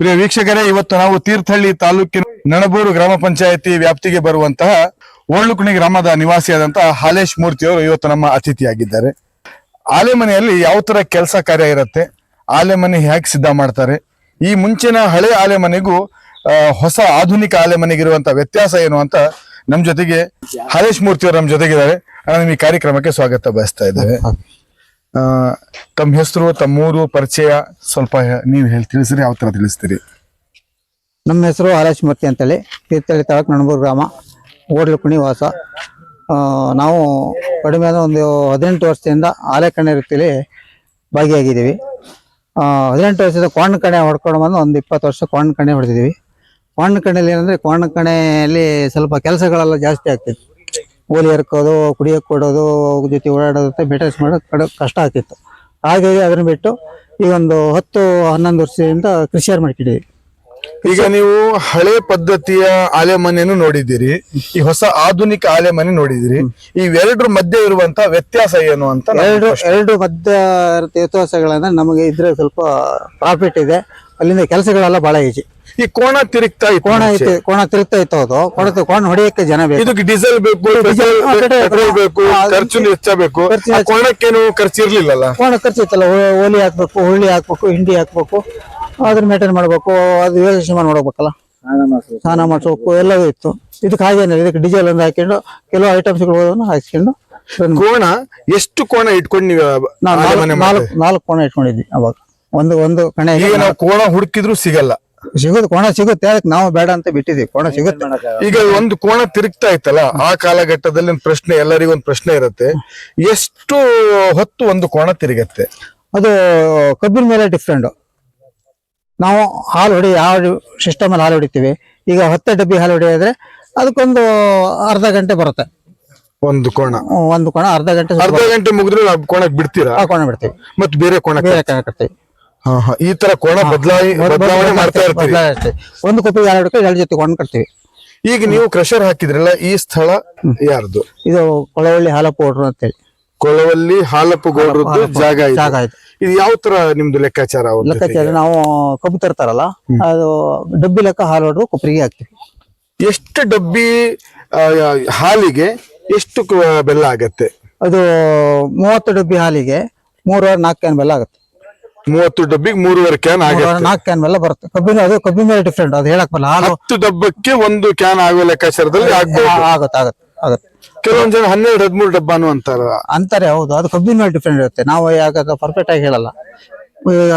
ಪ್ರಿಯ ವೀಕ್ಷಕರೇ, ಇವತ್ತು ನಾವು ತೀರ್ಥಹಳ್ಳಿ ತಾಲೂಕಿನ ನಣಬೂರು ಗ್ರಾಮ ಪಂಚಾಯತಿ ವ್ಯಾಪ್ತಿಗೆ ಬರುವಂತಹ ಓಳ್ಳುಕುಣಿ ಗ್ರಾಮದ ನಿವಾಸಿಯಾದಂತಹ ಹಾಲೇಶ್ ಮೂರ್ತಿ ಅವರು ಇವತ್ತು ನಮ್ಮ ಅತಿಥಿಯಾಗಿದ್ದಾರೆ. ಆಲೆಮನೆಯಲ್ಲಿ ಯಾವ ತರ ಕೆಲಸ ಕಾರ್ಯ ಇರುತ್ತೆ ಆಲೆಮನೆ ಹೇಗೆ ಸಿದ್ಧ ಮಾಡ್ತಾರೆ, ಈ ಮುಂಚಿನ ಹಳೆ ಆಲೆಮನೆಗೂ ಮನೆಗೂ ಹೊಸ ಆಧುನಿಕ ಆಲೆಮನೆಗಿರುವಂತ ವ್ಯತ್ಯಾಸ ಏನು ಅಂತ ನಮ್ಮ ಜೊತೆಗೆ ಹಾಲೇಶ್ ಮೂರ್ತಿ ಅವರು ನಮ್ಮ ಜೊತೆಗಿದ್ದಾರೆ ನಾನು ಈ ಕಾರ್ಯಕ್ರಮಕ್ಕೆ ಸ್ವಾಗತ ಬಯಸ್ತಾ ಇದ್ದೇವೆ. ತಮ್ಮ ಹೆಸರು ತಮ್ಮೂರು ಪರಿಚಯ ಸ್ವಲ್ಪ ನೀವು ಹೇಳಿ ತಿಳಿಸ್ರಿ ಯಾವ ಥರ ತಿಳಿಸ್ತೀರಿ? ನಮ್ಮ ಹೆಸರು ಆರಾಶ್ ಮೂರ್ತಿ ಅಂತೇಳಿ. ತೀರ್ಥಳ್ಳಿ ತಾಲೂಕು ನಣಬೂರು ಗ್ರಾಮ ಓಡ್ಲು ಕುಣಿವಾಸ ನಾವು ಕಡಿಮೆ ಒಂದು ಹದಿನೆಂಟು ವರ್ಷದಿಂದ ಆಲೆಕಣ್ಣೆ ರೀತಿಯಲ್ಲಿ ಭಾಗಿಯಾಗಿದ್ದೀವಿ. ಹದಿನೆಂಟು ವರ್ಷದ ಕೋಣ ಕಣೆ ಹೊಡ್ಕೊಂಡು ಬಂದು ಒಂದು ಇಪ್ಪತ್ತು ವರ್ಷ ಕೋಣ ಕಣೆ ಹೊಡೆದಿದ್ದೀವಿ. ಕೋಣ ಕಣೆಯಲ್ಲಿ ಏನಂದರೆ ಕೋಣ ಕಣೆಯಲ್ಲಿ ಸ್ವಲ್ಪ ಕೆಲಸಗಳೆಲ್ಲ ಜಾಸ್ತಿ ಆಗ್ತಿತ್ತು. ಓಲಿ ಹರ್ಕೋದು ಕುಡಿಯೋಕೆ ಕೊಡೋದು ಅವ್ರ ಜೊತೆ ಓಡಾಡೋದಂತ ಮೇಂಟೆನೆನ್ಸ್ ಮಾಡೋದು ಕಡ ಕಷ್ಟ ಆಗ್ತಿತ್ತು. ಹಾಗಾಗಿ ಅದನ್ನ ಬಿಟ್ಟು ಈ ಒಂದು ಹತ್ತು ಹನ್ನೊಂದು ವರ್ಷದಿಂದ ಕೃಷಿಯರ್ ಮಾಡ್ಕೊಂಡಿದ್ದೀವಿ ಈಗ ನೀವು ಹಳೆ ಪದ್ಧತಿಯ ಆಲೆಮನೆಯನ್ನು ನೋಡಿದ್ದೀರಿ ಈ ಹೊಸ ಆಧುನಿಕ ಆಲೆಮನೆ ನೋಡಿದಿರಿ ಇವೆರಡರ ಮಧ್ಯೆ ಇರುವಂತ ವ್ಯತ್ಯಾಸ ಏನು ಅಂತ ಎರಡು ಎರಡು ಮಧ್ಯ ವ್ಯತ್ಯಾಸಗಳಂದ್ರೆ ನಮಗೆ ಇದ್ರೆ ಸ್ವಲ್ಪ ಪ್ರಾಫಿಟ್ ಇದೆ. ಅಲ್ಲಿಂದ ಕೆಲಸಗಳೆಲ್ಲ ಬಹಳ ಈಜಿ. ಈ ಕೋಣ ತಿರುಗ್ತಾ ಇತ್ತು ಕೋಣ ಮುಂಚೆ. ಐತೆ ಕೋಣ ತಿರುಗ್ತಾ ಇತ್ತು ಅದು. ಕೋಣ ಕೋಣ ಹೊಡೆಯಕ್ಕೆ ಜನ ಬೇಕು. ಇದಕ್ಕೆ ಡೀಸೆಲ್ ಬೇಕು ಡೀಸೆಲ್, ಆ, ಪೆಟ್ರೋಲ್ ಪೆಟ್ರೋಲ್ ಬೇಕು ಆ, ಖರ್ಚು ಹೆಚ್ಚಬೇಕು ಖರ್ಚು ಆ ಕೋಣಕ್ಕೇನು ಖರ್ಚು ಇರ್ಲಿಲ್ಲಲ್ಲ? ಕೋಣ ಖರ್ಚು ಇತ್ತಲ್ಲ. ಓ- ಓಲಿ ಹಾಕ್ಬೇಕು ಹುಳ್ಳಿ ಹಾಕ್ಬೇಕು ಹಿಂಡಿ ಹಾಕ್ಬೇಕು ಅದ್ರ ಮೇಂಟೈನ್ ಮಾಡ್ಬೇಕು ಅದು ವ್ಯವಸ್ಥೆ ಮಾಡಿ ನೋಡ್ಬೇಕಲ್ಲ. ಸ್ನಾನ ಮಾಡ್ಸಬೇಕು ಎಲ್ಲವೂ ಇತ್ತು. ಇದಕ್ಕೆ ಹಾಗೇನಿಲ್ಲ ಇದಕ್ಕೆ ಡೀಸೆಲ್ ಒಂದು ಹಾಕೊಂಡು ಕೆಲವು ಐಟಮ್ಸ್ಗಳು ಹಾಕೊಂಡು run ಕೋಣ ಎಷ್ಟು ಕೋಣ ಇಟ್ಕೊಂಡು ನೀವು ನಾವು ನಾಲ್ಕು ನಾಲ್ಕು ನಾಲ್ಕು ಕೋಣ ಇಟ್ಕೊಂಡಿದ್ವಿ ಅವಾಗ. ಒಂದು ಒಂದು ಕಣೆ ಈಗ ನಾವು ಕೋಣ ಹುಡುಕಿದ್ರು ಸಿಗಲ್ಲ. ಸಿಗುದು ಕೋಣ ಸಿಗುತ್ತೆ ಅದಕ್ಕೆ ನಾವು ಬೇಡ ಅಂತ ಬಿಟ್ಟಿದೀವಿ ಕೋಣ ಸಿಗುತ್ತೆ. ಈಗ ಒಂದು ಕೋಣ ತಿರುಗ್ತಾ ಇತ್ತಲ್ಲ ಆ ಕಾಲಘಟ್ಟದಲ್ಲಿ ಒಂದು ಪ್ರಶ್ನೆ ಎಲ್ಲರಿಗೂ ಒಂದು ಪ್ರಶ್ನೆ ಇರುತ್ತೆ. ಎಷ್ಟು ಹೊತ್ತು ಒಂದು ಕೋಣ ತಿರುಗತ್ತೆ. ಅದು ಕಬ್ಬಿನ ಮೇಲೆ ಡಿಫ್ರೆಂಟ್ ನಾವು ಹಾಲು ಹೊಡಿ ಯಾವ ಸಿಸ್ಟಮ್ ಅಲ್ಲಿ ಹಾಲು ಹೊಡಿತೀವಿ. ಈಗ ಹತ್ತು ಡಬ್ಬಿ ಹಾಲು ಹೊಡಿಯೋದ್ರೆ ಅದಕ್ಕೊಂದು ಅರ್ಧ ಗಂಟೆ ಬರುತ್ತೆ. ಒಂದು ಕೋಣ. ಒಂದು ಕೋಣ ಅರ್ಧ ಗಂಟೆ ಅರ್ಧ ಗಂಟೆ ಮುಗಿದ್ರೆ ನಾವು ಕೋಣಕ್ಕೆ ಬಿಡ್ತೀರಾ? ಆ ಕೋಣ ಬಿಡ್ತೀವಿ. ಮತ್ತೆ ಬೇರೆ ಕೋಣ ಬೇರೆ ಕೋಣ ಕಟ್ತೀವಿ ಈ ತರ ಕೋಣ ಬದಲಾವಣೆ ಮಾಡ್ತಾ ಇರ್ತೀವಿ ಬದಲಾಯಿಸ್ತೀವಿ. ಒಂದು ಕೊಪ್ಪಿಗೆ ಎರಡು ಹಿಡ್ಕೊಂಡು ಎರಡು ಜೊತೆ ಕೊಂಡು ಕಟ್ತೀವಿ. ಈಗ ನೀವು ಕ್ರಷರ್ ಹಾಕಿದ್ರಲ್ಲ ಈ ಸ್ಥಳ ಯಾರ್ದು? ಇದು ಕೊಳವಳ್ಳಿ ಹಾಲಪ್ಪ ಪೌಡ್ರು ಅಂತೇಳಿ. ಕೊಳವಲ್ಲಿ ಹಾಲಪ್ಪ ಗೌಡ್ರು ಜಾಗ ಜಾಗ ಇದು. ಇದು ಯಾವ ತರ ನಿಮ್ದು ಲೆಕ್ಕಾಚಾರ ಲೆಕ್ಕಾಚಾರ ನಾವು ಕಬ್ಬು ತರ್ತಾರಲ್ಲ ಅದು ಡಬ್ಬಿ ಲೆಕ್ಕ ಹಾಲು ಹೊಡೆದು ಕೊಪ್ಪರಿಗೆ ಹಾಕ್ತೀವಿ. ಎಷ್ಟು ಡಬ್ಬಿ ಆ, ಹಾಲಿಗೆ ಎಷ್ಟು ಕ- ಬೆಲ್ಲ ಆಗತ್ತೆ? ಅದು ಮೂವತ್ತು ಡಬ್ಬಿ ಹಾಲಿಗೆ ಮೂರು ನಾಲ್ಕು ಕ್ಯಾನ್ ಬೆಲ್ಲ ಆಗುತ್ತೆ. ಮೂವತ್ತು ಡಬ್ಬಿಗೆ ಮೂರುವರೆ ಕ್ಯಾನ್ ಆಗುತ್ತೆ. ನಾಲ್ಕು ಕ್ಯಾನ್ ಮೇಲೆ ಬರುತ್ತೆ. ಕಬ್ಬಿನ ಅದು ಕಬ್ಬಿನ ಮೇಲೆ ಡಿಫ್ರೆಂಟ್ ಅದು ಹೇಳಕ್ ಬರಲ್ಲ. ಹಾಲು ಹತ್ತು ಡಬ್ಬಕ್ಕೆ ಒಂದು ಕ್ಯಾನ್ ಆಗುವ ಲೆಕ್ಕಾಚಾರದಲ್ಲಿ ಆಗ್ಬೋದು. ಆ- ಆಗುತ್ತೆ ಆಗುತ್ತೆ ಆಗುತ್ತೆ. ಕೆಲವೊಂದ್ ಜನ ಹನ್ನೆರಡು ಹದಿಮೂರು ಡಬ್ಬಾನು ಅಂತಾರ. ಅಂತಾರೆ ಹೌದು. ಅದು ಕಬ್ಬಿನ ಮೇಲೆ ಡಿಫ್ರೆಂಟ್ ಇರುತ್ತೆ. ನಾವು ಯಾಕಂದ್ರೆ ಪರ್ಫೆಕ್ಟ್ ಆಗಿ ಹೇಳಲ್ಲ.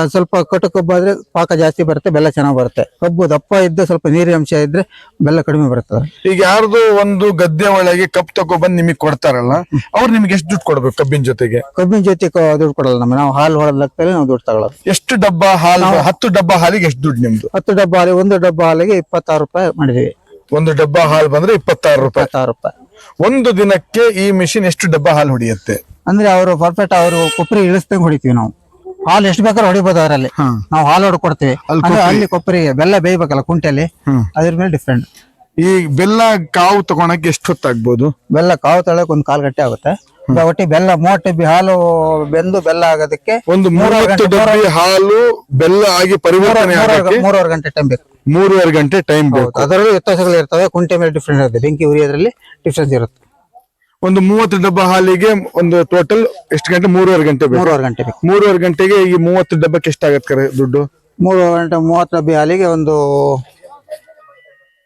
ಸ್ವಲ್ಪ ಕಟ್ಟು ಕಬ್ಬು ಆದ್ರೆ ಪಾಕ ಜಾಸ್ತಿ ಬರುತ್ತೆ ಬೆಲ್ಲ ಚೆನ್ನಾಗಿ ಬರುತ್ತೆ. ಕಬ್ಬು ದಪ್ಪ ಇದ್ದು ಸ್ವಲ್ಪ ನೀರಿನ ಅಂಶ ಇದ್ರೆ ಬೆಲ್ಲ ಕಡಿಮೆ ಬರುತ್ತೆ ಈಗ ಯಾರ್ದು ಒಂದು ಗದ್ದೆ ಒಳಗೆ ಕಪ್ ತಗೊಬಂದ್ ನಿಮಗೆ ಕೊಡ್ತಾರಲ್ಲ ಅವ್ರು ನಿಮ್ಗೆ ಎಷ್ಟು ದುಡ್ಡು ಕೊಡ್ಬೇಕು ಕಬ್ಬಿನ ಜೊತೆಗೆ? ಕಬ್ಬಿನ ಜೊತೆ ಕ- ದುಡ್ಡು ಕೊಡಲ್ಲ ನಮ್ಮ ನಾವು ಹಾಲು ಹೊಡೆದ ಲೆಕ್ಕದಲ್ಲಿ ನಾವು ದುಡ್ಡು ತಗೊಳ್ಳೋದು ಎಷ್ಟು ಡಬ್ಬ ಹಾಲು ಹತ್ತು ಡಬ್ಬ ಹಾಲಿಗೆ ಎಷ್ಟು ದುಡ್ಡು ನಿಮ್ದು? ಹತ್ತು ಡಬ್ಬ ಹಾಲಿಗೆ ಒಂದು ಡಬ್ಬ ಹಾಲಿಗೆ ಇಪ್ಪತ್ತಾರು ರೂಪಾಯಿ ಮಾಡಿದೀವಿ. ಒಂದು ಡಬ್ಬ ಹಾಲು ಬಂದ್ರೆ ಇಪ್ಪತ್ತಾರು ರೂಪಾಯಿ. ಇಪ್ಪತ್ತಾರು ರೂಪಾಯಿ. ಒಂದು ದಿನಕ್ಕೆ ಈ ಮಿಷಿನ್ ಎಷ್ಟು ಡಬ್ಬ ಹಾಲು ಹೊಡಿಯುತ್ತೆ? ಅಂದ್ರೆ ಅವರು ಪರ್ಫೆಕ್ಟ್ ಅವರು ಕೊಬ್ಬರಿ ಇಳಿಸ್ದಂಗೆ ಹೊಡಿತೀವಿ ನಾವು. ಹಾಲು ಎಷ್ಟು ಬೇಕಾದ್ರೂ ಹೊಡಿಬೋದು ಅದರಲ್ಲಿ. ನಾವು ಹಾಲು ಹೊಡ್ ಕೊಡ್ತೀವಿ. ಅಂದ್ರೆ ಅಲ್ಲಿ ಕೊಬ್ಬರಿಗೆ ಬೆಲ್ಲ ಬೇಯ್ಬೇಕಲ್ಲ ಕುಂಟೆಲಿ ಅದ್ರ ಮೇಲೆ ಡಿಫ್ರೆಂಟ್ ಈ ಬೆಲ್ಲ ಕಾವು ತಗೊಳಕ್ಕೆ ಎಷ್ಟು ಹೊತ್ತಾಗ್ಬೋದು ಬೆಲ್ಲ ಕಾವು ತಳಕ್ ಒಂದು ಕಾಲು ಗಟ್ಟೆ ಆಗುತ್ತೆ. ಈಗ ಒಟ್ಟಿ ಬೆಲ್ಲ ಮೂವತ್ತು ಡಬ್ಬಿ ಹಾಲು ಬೆಂದು ಬೆಲ್ಲ ಆಗೋದಕ್ಕೆ ಒಂದು ಮೂವತ್ತು ಡಬ್ಬಿ ಹಾಲು ಬೆಲ್ಲ ಆಗಿ ಪರಿವರ್ತನೆ ಆಗಕ್ಕೆ ಮೂರುವರೆ ಗಂಟೆ ಟೈಮ್ ಬೇಕು. ಮೂರುವರೆ ಗಂಟೆ ಟೈಮ್ ಬೇಕು. ಅದರಲ್ಲೂ ವ್ಯತ್ಯಾಸಗಳು ಇರ್ತವೆ ಕುಂಟೆ ಮೇಲೆ ಡಿಫ್ರೆಂಟ್ ಇರುತ್ತೆ ಬೆಂಕಿ ಉರಿಯೋದ್ರಲ್ಲಿ ಡಿಫ್ರೆನ್ಸ್ ಇರುತ್ತೆ. ಒಂದು ಮೂವತ್ತು ಡಬ್ಬ ಹಾಲಿಗೆ ಒಂದು ಟೋಟಲ್ ಎಷ್ಟು ಗಂಟೆ? ಮೂರುವರೆ ಗಂಟೆ ಬೇಕು. ಮೂರುವರೆ ಗಂಟೆ ಬೇಕು. ಮೂರುವರೆ ಗಂಟೆಗೆ ಈ ಮೂವತ್ತು ಡಬ್ಬಕ್ಕೆ ಎಷ್ಟಾಗತ್ತೆ ದುಡ್ಡು? ಮೂರು ಗಂಟೆ ಮೂವತ್ತು ಡಬ್ಬಿ ಹಾಲಿಗೆ ಒಂದು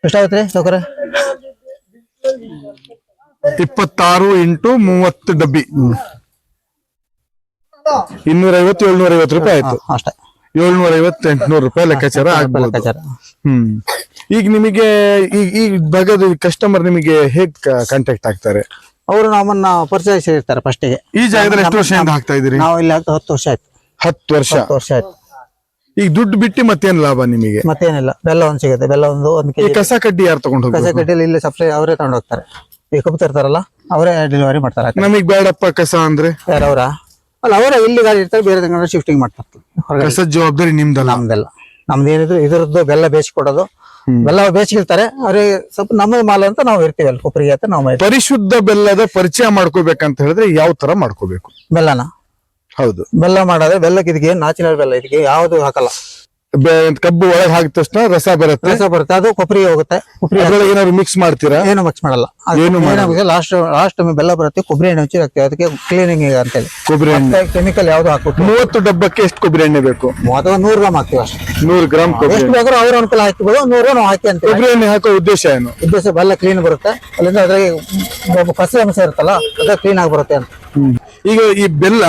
ಎಷ್ಟಾಗುತ್ತೆ ರೀ ಸೌಕರ್ಯ? ಇಪ್ಪತ್ತಾರು ಇಂಟು ಮೂವತ್ತು ಡಬ್ಬಿ. ಇನ್ನೂರ ಐವತ್ತು ಏಳ್ನೂರ ಐವತ್ತು ರೂಪಾಯಿ ಆಯ್ತು. ಅಷ್ಟೇ. ಏಳ್ನೂರ ಐವತ್ತು ಎಂಟ್ನೂರು ರೂಪಾಯಿ ಲೆಕ್ಕಾಚಾರ ಆಗ್ಬೋದು. ಲೆಕ್ಕಾಚಾರ. ಹ್ಮ್. ಈಗ ನಿಮಗೆ ಈಗ ಈ ಭಾಗದ ಕಸ್ಟಮರ್ ನಿಮಗೆ ಹೇಗ್ ಕಾಂಟ್ಯಾಕ್ಟ್ ಆಗ್ತಾರೆ? ಅವರು ನಮ್ಮನ್ನ ಪರಿಚಯಿಸಿರ್ತಾರೆ ಫಸ್ಟಿಗೆ ಈ ಜಾಗದಲ್ಲಿ ಎಷ್ಟು ವರ್ಷದಿಂದ ಹಾಕ್ತಾ ಇದ್ರಿ ನಾವು ಇಲ್ಲಿ ಹತ್ತು ವರ್ಷ ಆಯ್ತು. ಹತ್ತು ವರ್ಷ? ಹತ್ತು ವರ್ಷ ಆಯ್ತು. ಈಗ ದುಡ್ಡು ಬಿಟ್ಟು ಮತ್ತೇನ್ ಲಾಭ ನಿಮಗೆ? ಮತ್ತೇನಿಲ್ಲ. ಬೆಲ್ಲ ಒಂದು ಸಿಗುತ್ತೆ. ಬೆಲ್ಲ ಒಂದು ಒಂದು ಈ ಕೆಜಿ ಕಸ ಕಡ್ಡಿ ಯಾರು ತಗೊಂಡು ಕಸ ಹೋಗ್ಬೇಕು? ಕಡ್ಡಿಯಲ್ಲಿ ಇಲ್ಲಿ ಸಪ್ಲೈ ಅವರೇ ತಗೊಂಡು ಹೋಗ್ತಾರೆ. ಈ ಕಬ್ಬು ತರ್ತಾರಲ್ಲ ಅವರೇ ಡೆಲಿವರಿ ಮಾಡ್ತಾರೆ ನಮಗ್ ಬೇಡಪ್ಪ ಕಸ ಅಂದ್ರೆ? ಯಾರು ಅವರ ಅಲ್ಲ ಅವರೇ ಇಲ್ಲಿ ಗಾಡಿ ಇರ್ತಾರೆ ಬೇರೆ ಶಿಫ್ಟಿಂಗ್ ಮಾಡ್ತಾರೆ. ಹೊರಗಡೆ ಕಸದ ಜವಾಬ್ದಾರಿ ನಿಮ್ದಲ್ಲ? ನಮ್ದೆಲ್ಲ. ನಮ್ದು ಏನಿದ್ರು ಇದ್ರದ್ದು ಬೆಲ್ಲ ಬೇಯಿಸ್ಕೊಡೋದು ಬೆಲ್ಲ ಬೇಯಿಸಿರ್ತಾರೆ ಅವ್ರಿಗೆ ಸ್ವಲ್ಪ ನಮ್ಮ ಮಾಲ್ ಅಂತ ನಾವು ಇರ್ತೀವಿ ಅಲ್ಲಿ ಕೊಬ್ಬರಿಗೆ ಅಂತ ನಾವು ಮಾಡ್ತೀವಿ. ಪರಿಶುದ್ಧ ಬೆಲ್ಲದ ಪರಿಚಯ ಮಾಡ್ಕೋಬೇಕಂತ ಹೇಳಿದ್ರೆ ಯಾವ ತರ ಮಾಡ್ಕೋಬೇಕು? ಬೆಲ್ಲನ? ಹೌದು. ಬೆಲ್ಲ ಮಾಡೋದ್ರೆ ಬೆಲ್ಲಕ್ಕೆ ಇದಕ್ಕೆ ನಾಚಿನ ಬೆಲ್ಲ ಇದಕ್ಕೆ ಯಾವುದು ಹಾಕಲ್ಲ. ಬೆ- ಕಬ್ಬು ಒಳಗೆ ಹಾಕಿದ ತಕ್ಷಣ ರಸ ಬರುತ್ತೆ. ರಸ ಬರುತ್ತೆ. ಅದು ಕೊಬ್ಬರಿ ಹೋಗುತ್ತೆ. ಕೊಬ್ಬರಿ ಅದ್ರೊಳಗೆ ಏನಾದ್ರು ಮಿಕ್ಸ್ ಮಾಡ್ತೀರಾ? ಏನು ಮಿಕ್ಸ್ ಮಾಡಲ್ಲ. ಏನು. ಲಾಸ್ಟ್ ಲಾಸ್ಟ್ ಟೈಮ್ ಬೆಲ್ಲ ಬರುತ್ತೆ ಕೊಬ್ಬರಿ ಎಣ್ಣೆ ಹಚ್ಚಿ ಹಾಕ್ತೀವಿ ಅದಕ್ಕೆ ಕ್ಲೀನಿಂಗ್ ಅಂತ ಹೇಳಿ. ಕೊಬ್ಬರಿ ಎಣ್ಣೆ. ಕೆಮಿಕಲ್ ಯಾವ್ದು ಹಾಕ್ಬಿಟ್ಟು. ಮೂವತ್ತು ಡಬ್ಬಕ್ಕೆ ಎಷ್ಟು ಕೊಬ್ಬರಿ ಎಣ್ಣೆ ಬೇಕು? ಅಥವಾ ನೂರು ಗ್ರಾಮ್ ಹಾಕ್ತೀವಿ ಅಷ್ಟೇ. ನೂರು ಗ್ರಾಮ್ ಕೊಬ್ಬರಿ ಎಷ್ಟು ಬೇಕಾದ್ರೂ ಅವ್ರ ಅನುಕೂಲ ಹಾಕಿಬೋದು ನೂರು ನಾವು ಹಾಕಿ ಅಂತ ಕೊಬ್ಬರಿ ಎಣ್ಣೆ ಹಾಕೋ ಉದ್ದೇಶ ಏನು? ಉದ್ದೇಶ ಬೆಲ್ಲ ಕ್ಲೀನ್ ಬರುತ್ತೆ. ಅಲ್ಲಿಂದ ಅದ್ರಾಗೆ ಕಸ ಅಂಶ ಇರುತ್ತಲ್ಲ ಅದ ಕ್ಲೀನ್ ಆಗಿ ಬರುತ್ತೆ ಅಂತ. ಈಗ ಈ ಬೆಲ್ಲ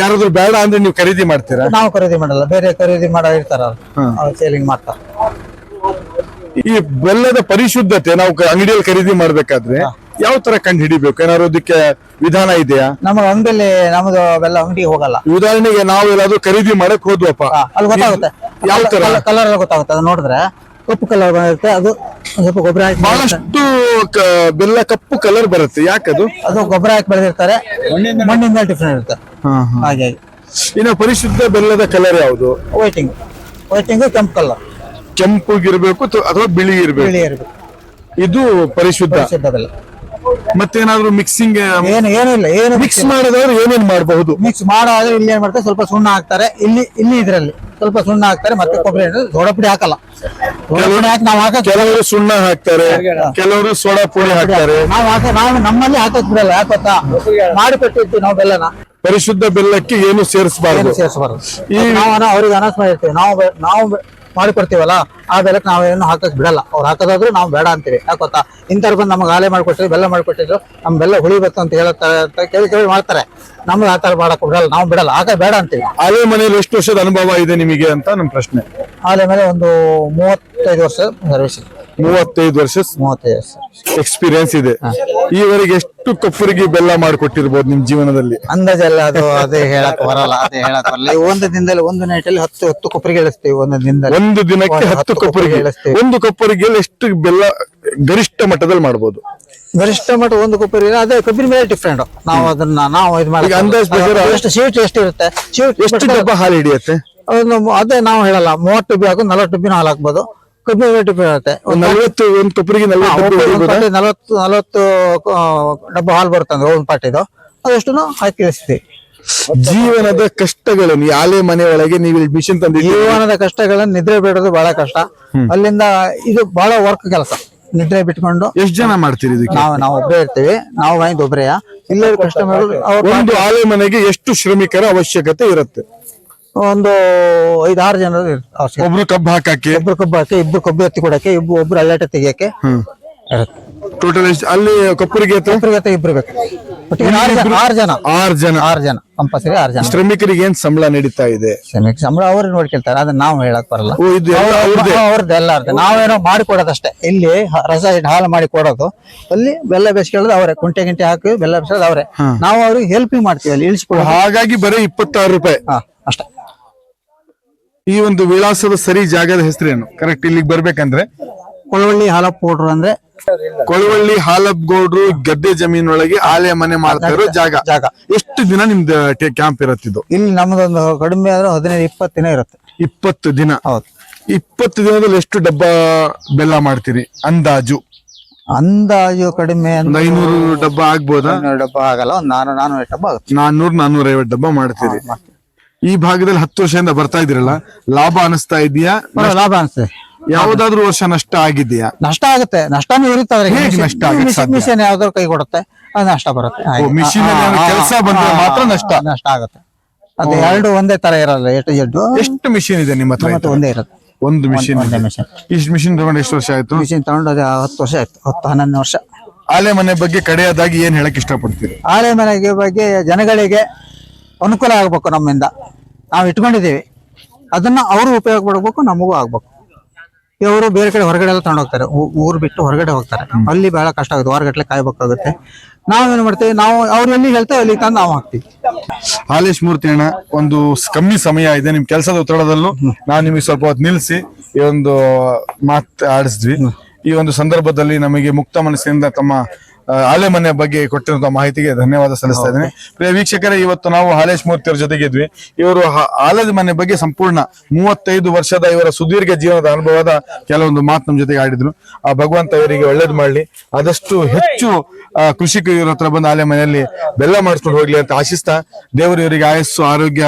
ಯಾರಾದ್ರೂ ಬೇಡ ಅಂದ್ರೆ ನೀವು ಖರೀದಿ ಮಾಡ್ತೀರಾ? ನಾವು ಖರೀದಿ ಮಾಡಲ್ಲ. ಬೇರೆ ಖರೀದಿ ಮಾಡ ಇರ್ತಾರ ಸೇಲಿಂಗ್ ಮಾಡ್ತಾರೆ. ಈ ಬೆಲ್ಲದ ಪರಿಶುದ್ಧತೆ ನಾವು ಅಂಗಡಿಯಲ್ಲಿ ಖರೀದಿ ಮಾಡ್ಬೇಕಾದ್ರೆ ಯಾವ ತರ ಕಂಡು ಹಿಡಿಬೇಕು? ಏನಾದ್ರು ಅದಕ್ಕೆ ವಿಧಾನ ಇದೆಯಾ? ನಮ್ಮ ಅಂಗಡಿಯಲ್ಲಿ ನಮ್ದು ಬೆಲ್ಲ ಅಂಗಡಿ ಹೋಗಲ್ಲ. ಉದಾಹರಣೆಗೆ ನಾವು ಎಲ್ಲಾದ್ರೂ ಖರೀದಿ ಮಾಡಕ್ ಹೋದ್ವಪ್ಪ. ಅಲ್ಲಿ ಗೊತ್ತಾಗುತ್ತೆ. ಯಾವ ತರ? ಕಲರ್ ಗೊತ್ತಾಗುತ್ತೆ. ಅದು ನೋಡಿದ್ರೆ ಕಪ್ಪು ಕಲರ್ ಬರುತ್ತೆ. ಅದು ಒಂದ್ ಸ್ವಲ್ಪ ಗೊಬ್ಬರ ಹಾಕಿ ಬಹಳಷ್ಟು ಕ- ಬೆಲ್ಲ ಕಪ್ಪು ಕಲರ್ ಬರುತ್ತೆ. ಯಾಕದು? ಅದು ಗೊಬ್ಬರ ಹಾಕಿ ಬೆಳೆದಿರ್ತಾರೆ. ಮಣ್ಣಿಂದ ಡಿಫ್ರೆಂಟ್ ಇರುತ್ತೆ. ಹಾಗೆ. ಇನ್ನು ಪರಿಶುದ್ಧ ಬೆಲ್ಲದ ಕಲರ್ ಯಾವುದು? ವೈಟಿಂಗ್ ವೈಟಿಂಗ್ ಕೆಂಪು ಕಲರ್ ಕೆಂಪುಗಿರ್ಬೇಕು ಅಥವಾ ಬಿಳಿ ಇರ್ಬೇಕು ಬಿಳಿ ಇರಬೇಕು ಇದು ಪರಿಶುದ್ಧ. ಪರಿಶುದ್ಧ ಬೆಲ್ಲ. ಮತ್ತೇನಾದ್ರೂ ಮಿಕ್ಸಿಂಗ್ ಏನು ಏನು ಇಲ್ಲ ಏನು ಮಿಕ್ಸ್ ಮಾಡಿದವರು ಏನೇನ್ ಮಾಡಬಹುದು? ಮಿಕ್ಸ್ ಮಾಡೋದ್ರೆ ಇಲ್ಲಿ ಏನ್ ಮಾಡ್ತಾರೆ ಸ್ವಲ್ಪ ಸುಣ್ಣ ಹಾಕ್ತಾರೆ. ಇಲ್ಲಿ ಇಲ್ಲಿ ಇದ್ರಲ್ಲಿ ಸ್ವಲ್ಪ ಸುಣ್ಣ ಹಾಕ್ತಾರೆ ಮತ್ತೆ ಕೊಬ್ಬರಿ ಎಣ್ಣೆ ಸೋಡಾ ಪುಡಿ ಹಾಕಲ್ಲ. ಸೋಡಾ ಪುಡಿ ಹಾಕಿ ನಾವು ಕೆಲವರು ಸುಣ್ಣ ಹಾಕ್ತಾರೆ ಕೆಲವರು ಸೋಡಾ ಪುಡಿ ಹಾಕ್ತಾರೆ. ನಾವು ಹಾಕ ನಾವು ನಮ್ಮಲ್ಲಿ ಹಾಕಕ್ ಬಿಡಲ್ಲ ಯಾಕೆ ಗೊತ್ತಾ? ಮಾಡಿ ಕೊಟ್ಟಿರ್ತೀವಿ ನಾವು ಬೆಲ್ಲನ. ಪರಿಶುದ್ಧ ಬೆಲ್ಲಕ್ಕೆ ಏನು ಸೇರಿಸಬಾರದು? ಸೇರಿಸಬಾರ್ದು? ಈ- ನಾವು ಅವ್ರಿಗೆ ಅನೌನ್ಸ್ ಮಾಡಿರ್ತೀವಿ. ನಾವು ನಾವು ಮಾಡಿಕೊಡ್ತೀವಲ್ಲ ಆ ಬೆಲ್ಲಕ್ಕೆ ನಾವೇನು ಹಾಕಕ್ ಬಿಡಲ್ಲ. ಅವ್ರು ಹಾಕೋದಾದ್ರು ನಾವು ಬೇಡ ಅಂತೀವಿ. ಯಾಕೆ ಗೊತ್ತಾ? ಇಂಥವ್ರು ಬಂದು ನಮ್ಗೆ ಹಾಲೆ ಮಾಡ್ಕೊಟ್ಟಿದ್ರು ಬೆಲ್ಲ ಮಾಡಿಕೊಟ್ಟಿದ್ರು ನಮ್ಮ ಬೆಲ್ಲ ಹುಳಿಬೇಕು ಅಂತ ಹೇಳ್ತಾರೆ ಅಂತ ಕೇಳಿ ಕೇಳಿ ಮಾಡ್ತಾರೆ. ನಮ್ಗೆ ಆ ಥರ ಮಾಡಕ್ ಬಿಡಲ್ಲ ನಾವು ಬಿಡಲ್ಲ. ಹಾಕ ಬೇಡ ಅಂತೀವಿ. ಆಲೆ ಮನೆಯಲ್ಲಿ ಎಷ್ಟು ವರ್ಷದ ಅನುಭವ ಇದೆ ನಿಮಗೆ ಅಂತ ನಮ್ಮ ಪ್ರಶ್ನೆ. ಆಲೆ ಮೇಲೆ ಒಂದು ಮೂವತ್ತೈದು ವರ್ಷ ಸರ್ವಿಸ್ ಮೂವತ್ತೈದು ವರ್ಷ ಮೂವತ್ತೈದು ವರ್ಷ. ಎಕ್ಸ್ಪೀರಿಯನ್ಸ್ ಇದೆ. ಈವರೆಗೆ ಎಷ್ಟು ಕಪ್ಪರಿಗೆ ಬೆಲ್ಲ ಮಾಡಿಕೊಟ್ಟಿರ್ಬೋದು ನಿಮ್ ಜೀವನದಲ್ಲಿ? ಅಂದಾಜೆಲ್ಲ ಅದು ಅದೇ ಹೇಳಕ್ ಬರಲ್ಲ ಅದೇ ಹೇಳಕ್ ಬರಲ್ಲ. ಈ ಒಂದು ದಿನದಲ್ಲಿ ಒಂದು ನೈಟಲ್ಲಿ ಹತ್ತು ಹತ್ತು ಕೊಪ್ಪರಿಗೆ ಇಳಿಸ್ತೀವಿ ಒಂದು ದಿನದಲ್ಲಿ. ಒಂದು ದಿನಕ್ಕೆ ಹತ್ತು ಕೊಪ್ಪರಿಗೆ ಇಳಿಸ್ತೀವಿ. ಒಂದು ಕೊಪ್ಪರಿಗೆ ಎಷ್ಟು ಬೆಲ್ಲ ಗರಿಷ್ಠ ಮಟ್ಟದಲ್ಲಿ ಮಾಡ್ಬೋದು? ಗರಿಷ್ಠ ಮಟ್ಟ ಒಂದು ಕೊಬ್ಬರಿ ಅದೇ ಕೊಬ್ಬರಿ ಮೇಲೆ ಡಿಫ್ರೆಂಟ್ ನಾವು ಅದನ್ನ ನಾವು ಇದು ಮಾಡಿ ಅಂದಾಜು ಎಷ್ಟು ಸ್ವೀಟ್ ಎಷ್ಟು ಇರುತ್ತೆ? ಎಷ್ಟು ಡಬ್ಬ ಹಾಲು ಹಿಡಿಯುತ್ತೆ? ಅದೇ ನಾವು ಹೇಳಲ್ಲ ಮೂವತ್ತು ಡಬ್ಬಿ ಹಾಕೋದು ನಲವತ್ತು ಡಬ್ಬಿನ ಹಾಲು ಹಾಕ್ಬೋದು. ಕೊಬ್ಬರಿ ರೇಟ್ ಇರುತ್ತೆ ಒಂದ್ ನಲ್ವತ್ತು ಒಂದು ಕಪ್ಪರಿಗೆ ನಲ್ವತ್ತು ಡಬ್ಬ ಒಂದು ನಲವತ್ತು ನಲವತ್ತು ಡಬ್ಬ ಹಾಲು ಬರುತ್ತೆ ಒಂದು ಪಾಟಿದು. ಅದಷ್ಟು ಹಾಕಿ ಇಳಿಸ್ತೀವಿ. ಜೀವನದ ಕಷ್ಟಗಳನ್ನು ಯಾಲೆ ಮನೆ ಒಳಗೆ ನೀವು ಮಿಷಿನ್ ತಂದ ಜೀವನದ ಕಷ್ಟಗಳನ್ನ ನಿದ್ರೆ ಬಿಡೋದು ಬಹಳ ಕಷ್ಟ. ಅಲ್ಲಿಂದ ಇದು ಬಹಳ ವರ್ಕ್ ಕೆಲಸ. ನಿದ್ರೆ ಬಿಟ್ಕೊಂಡು ಎಷ್ಟು ಜನ ಮಾಡ್ತೀರಿ ಇದಕ್ಕೆ? ನಾವು ನಾವು ಒಬ್ಬರೇ ಇರ್ತೀವಿ. ನಾವು ಒಬ್ಬರೇ ಇಲ್ಲ ಕಸ್ಟಮರ್ ಒಂದು ಆಲೆ ಮನೆಗೆ ಎಷ್ಟು ಶ್ರಮಿಕರ ಅವಶ್ಯಕತೆ ಇರುತ್ತೆ? ಒಂದು ಐದಾರು ಆರು ಜನ ಅವಶ್ಯಕ ಒಬ್ರು ಕಬ್ಬು ಹಾಕಕ್ಕೆ? ಇಬ್ರು ಕಬ್ಬು ಹಾಕಿ ಇಬ್ರು ಕಬ್ಬು ಎತ್ತಿ ಕೊಡಕ್ಕೆ ಇಬ್ರು ಒಬ್ರು ಅಲ್ಲಾಟ ತೆಗಿಯಕ್ಕೆ ಇರುತ್ತೆ. ಟೋಟಲ್ ಎಷ್ಟು ಅಲ್ಲಿ ಕೊಪ್ಪರಿಗೆ ಇಬ್ರಿಗೆ ಇಬ್ರು ಬೇಕು. ಒಟ್ಟಿಗೆ ಆರು ಜನ ಆರು ಜನ. ಆರು ಜನ. ಆರು ಜನ. ಕಂಪಲ್ಸರಿ ಆರು ಜನ. ಶ್ರಮಿಕರಿಗೆ ಏನ್ ಸಂಬಳ ನಡೀತಾ ಇದೆ? ಶ್ರಮಿಕ ಸಂಬಳ ಅವ್ರು ನೋಡ್ಕೊಳ್ತಾರೆ ಅದನ್ನ ನಾವು ಹೇಳಕ್ ಬರಲ್ಲ. ಓ ಇದು ಎಲ್ಲ ಅವ್ರದ್ದು ಎಲ್ಲ ನಾವೇನೋ ಮಾಡಿ ಕೊಡೋದಷ್ಟೇ. ಇಲ್ಲಿ ಹ- ರಸ ಇಟ್ಟು ಹಾಲು ಮಾಡಿ ಕೊಡೋದು. ಅಲ್ಲಿ ಬೆಲ್ಲ ಬೇಸ್ಕೊಳ್ಳೋದು ಅವರೇ. ಕುಂಟೆ ಗಿಂಟೆ ಹಾಕಿ ಬೆಲ್ಲ ಬೇಸ್ಕೊಳ್ಳೋದು ಅವರೇ. ನಾವು ಅವ್ರಿಗೆ ಹೆಲ್ಪ್ ಮಾಡ್ತೀವಿ ಅಲ್ಲಿ ಇಳಿಸ್ಕೊಡೋದು ಹಾಗಾಗಿ ಬರೀ ಇಪ್ಪತ್ತಾರು ರೂಪಾಯಿ. ಅಷ್ಟೇ. ಈ ಒಂದು ವಿಳಾಸದ ಸರಿ ಜಾಗದ ಹೆಸರೇನು? ಕರೆಕ್ಟ್ ಇಲ್ಲಿಗೆ ಬರ್ಬೇಕಂದ್ರೆ? ಕೊಳವಳ್ಳಿ ಹಾಲಪ್ಪ ಗೌಡ್ರು ಅಂದ್ರೆ ಕೊಳವಳ್ಳಿ ಹಾಲಬ್ಗೌಡ್ರು ಗದ್ದೆ ಜಮೀನೊಳಗೆ ಆಲೆ ಮನೆ ಮಾಡ್ತಾ ಇರೋ ಜಾಗ ಜಾಗ. ಎಷ್ಟು ದಿನ ನಿಮ್ದು ಕ್ಯಾಂಪ್ ಇರತ್ತಿದ್ದು ಇಲ್ಲಿ ನಮ್ದೊಂದು ಕಡಿಮೆ ಆದ್ರೆ ಹದಿನೈದು ಇಪ್ಪತ್ತು ದಿನ ಇರುತ್ತೆ. ಇಪ್ಪತ್ತು ದಿನ? ಹೌದು. ಇಪ್ಪತ್ತು ದಿನದಲ್ಲಿ ಎಷ್ಟು ಡಬ್ಬ ಬೆಲ್ಲ ಮಾಡ್ತೀರಿ ಅಂದಾಜು? ಅಂದಾಜು ಕಡಿಮೆ ಒಂದ್ ಐನೂರು ಡಬ್ಬ ಆಗ್ಬೋದಾ? ಡಬ್ಬ ಆಗಲ್ಲ ಒಂದು ನಾನು ನಾನೂರು ಡಬ್ಬ ಆಗುತ್ತೆ. ನಾನ್ನೂರ್ ನಾನ್ನೂರ ಐವತ್ತು ಡಬ್ಬ ಮಾಡ್ತೀರಿ. ಈ ಭಾಗದಲ್ಲಿ ಹತ್ತು ವರ್ಷದಿಂದ ಬರ್ತಾ ಇದ್ರಲ್ಲ ಲಾಭ ಅನಿಸ್ತಾ ಇದೆಯಾ? ಲಾಭ ಅನಿಸ್ತದೆ ಯಾವ್ದಾದ್ರು ವರ್ಷ ನಷ್ಟ ಆಗಿದೆಯಾ? ನಷ್ಟ ಆಗುತ್ತೆ ನಷ್ಟನೂ ಇರುತ್ತೆ. ಹೇಗೆ ನಷ್ಟ ಆಗಕ್ಕೆ ಮಿಷನ್- ಸಾಧ್ಯ? ಮಿಷನ್ ಯಾವ್ದಾದ್ರು ಕೈ ಕೊಡುತ್ತೆ ಅದು ನಷ್ಟ ಬರುತ್ತೆ. ಹಾಗೆ. ಮಿಷಿನ್ ಅಲ್ಲಿ ಆ, ಏನಾದ್ರು ಆ, ಕೆಲ್ಸ ಬಂದ್ರೆ ಆ, ಮಾತ್ರ ನಷ್ಟ. ನಷ್ಟ ಆಗುತ್ತೆ. ಅದು ಎರಡು ಒಂದೇ ತರ ಇರಲ್ಲ ಎಷ್ಟು ಜಡ್ಡು ಎಷ್ಟು ಮಿಷಿನ್ ಇದೆ ನಿಮ್ಮ ಹತ್ರ ಮತ್ತೆ ಒಂದೇ ಇರುತ್ತೆ. ಒಂದು ಮಿಷಿನ್ ಒಂದೇ ಮಿಷನ್. ಇಷ್ಟು ಮಿಷಿನ್ ತಗೊಂಡು ಎಷ್ಟು ವರ್ಷ ಆಯ್ತು? ಮಿಷಿನ್ ತಗೊಂಡು ಅದು ಹತ್ತು ವರ್ಷ ಆಯ್ತು ಹತ್ತು ಹನ್ನೊಂದು ವರ್ಷ. ಆಲೆ ಮನೆ ಬಗ್ಗೆ ಕಡೆಯದಾಗಿ ಏನ್ ಹೇಳಕ್ ಇಷ್ಟಪಡ್ತೀರಿ? ಆಲೆ ಮನೆಗೆ ಬಗ್ಗೆ ಜನಗಳಿಗೆ ಅನುಕೂಲ ಆಗ್ಬೇಕು ನಮ್ಮಿಂದ. ನಾವು ಇಟ್ಕೊಂಡಿದ್ದೀವಿ. ಅದನ್ನ ಅವರು ಉಪಯೋಗ ಪಡ್ಬೇಕು, ನಮಗೂ ಆಗ್ಬೇಕು. ಇವರು ಬೇರೆ ಕಡೆ ಹೊರಗಡೆ ಎಲ್ಲ ತಗೊಂಡು ಹೋಗ್ತಾರೆ. ಊ- ಊರು ಬಿಟ್ಟು ಹೊರಗಡೆ ಹೋಗ್ತಾರೆ. ಅಲ್ಲಿ ಬಹಳ ಕಷ್ಟ ಆಗುತ್ತೆ. ವಾರಗಟ್ಟಲೆ ಕಾಯ್ಬೇಕಾಗುತ್ತೆ. ನಾವೇನ್ ಮಾಡ್ತೇವೆ? ನಾವು ಅವ್ರು ಎಲ್ಲಿ ಹೇಳ್ತೇವೆ ಅಲ್ಲಿ ತಂದು ನಾವು ಹಾಕ್ತೀವಿ. ಹಾಲೇಶ್ ಮೂರ್ತಿ ಅಣ್ಣ, ಒಂದು ಕಮ್ಮಿ ಸಮಯ ಇದೆ. ನಿಮ್ ಕೆಲಸದ ಒತ್ತಡದಲ್ಲೂ ನಾವು ನಿಮಗೆ ಸ್ವಲ್ಪ ಹೊತ್ತು ನಿಲ್ಸಿ ಈ ಒಂದು ಮಾತು ಆಡಿಸಿದ್ವಿ. ಈ ಒಂದು ಸಂದರ್ಭದಲ್ಲಿ ನಮಗೆ ಮುಕ್ತ ಮನಸ್ಸಿನಿಂದ ತಮ್ಮ ಆ, ಆಲೆ ಮನೆ ಬಗ್ಗೆ ಕೊಟ್ಟಿರುವಂತಹ ಮಾಹಿತಿಗೆ ಧನ್ಯವಾದ ಸಲ್ಲಿಸ್ತಾ ಇದ್ದೇನೆ. ಪ್ರಿಯ ವೀಕ್ಷಕರೇ ಇವತ್ತು ನಾವು ಹಾಲೇಶ್ ಮೂರ್ತಿ ಜೊತೆಗೆ ಇದ್ವಿ ಇವರು ಆಲದ ಮನೆ ಬಗ್ಗೆ ಸಂಪೂರ್ಣ ಮೂವತ್ತೈದು ವರ್ಷದ ಇವರ ಸುದೀರ್ಘ ಜೀವನದ ಅನುಭವದ ಕೆಲವೊಂದು ಮಾತು ನಮ್ಮ ಜೊತೆಗೆ ಆಡಿದ್ರು. ಆ ಭಗವಂತ ಇವರಿಗೆ ಒಳ್ಳೇದು ಮಾಡಲಿ. ಆದಷ್ಟು ಹೆಚ್ಚು ಕೃಷಿಕ ಕೃಷಿಕರು ಇವ್ರ ಹತ್ರ ಬಂದು ಆಲೆ ಮನೆಯಲ್ಲಿ ಬೆಲ್ಲ ಮಾಡಿಸ್ಕೊಂಡು ಹೋಗ್ಲಿ ಅಂತ ಆಶಿಸ್ತಾ ದೇವರು ಇವರಿಗೆ ಆಯಸ್ಸು ಆರೋಗ್ಯ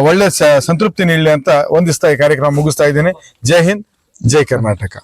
ಒಳ್ಳೆ ಸಂತೃಪ್ತಿ ನೀಡಲಿ ಅಂತ ಒಂದಿಸ್ತಾ ಈ ಕಾರ್ಯಕ್ರಮ ಮುಗಿಸ್ತಾ ಇದ್ದೇನೆ. ಜೈ ಹಿಂದ್ ಜೈ ಕರ್ನಾಟಕ.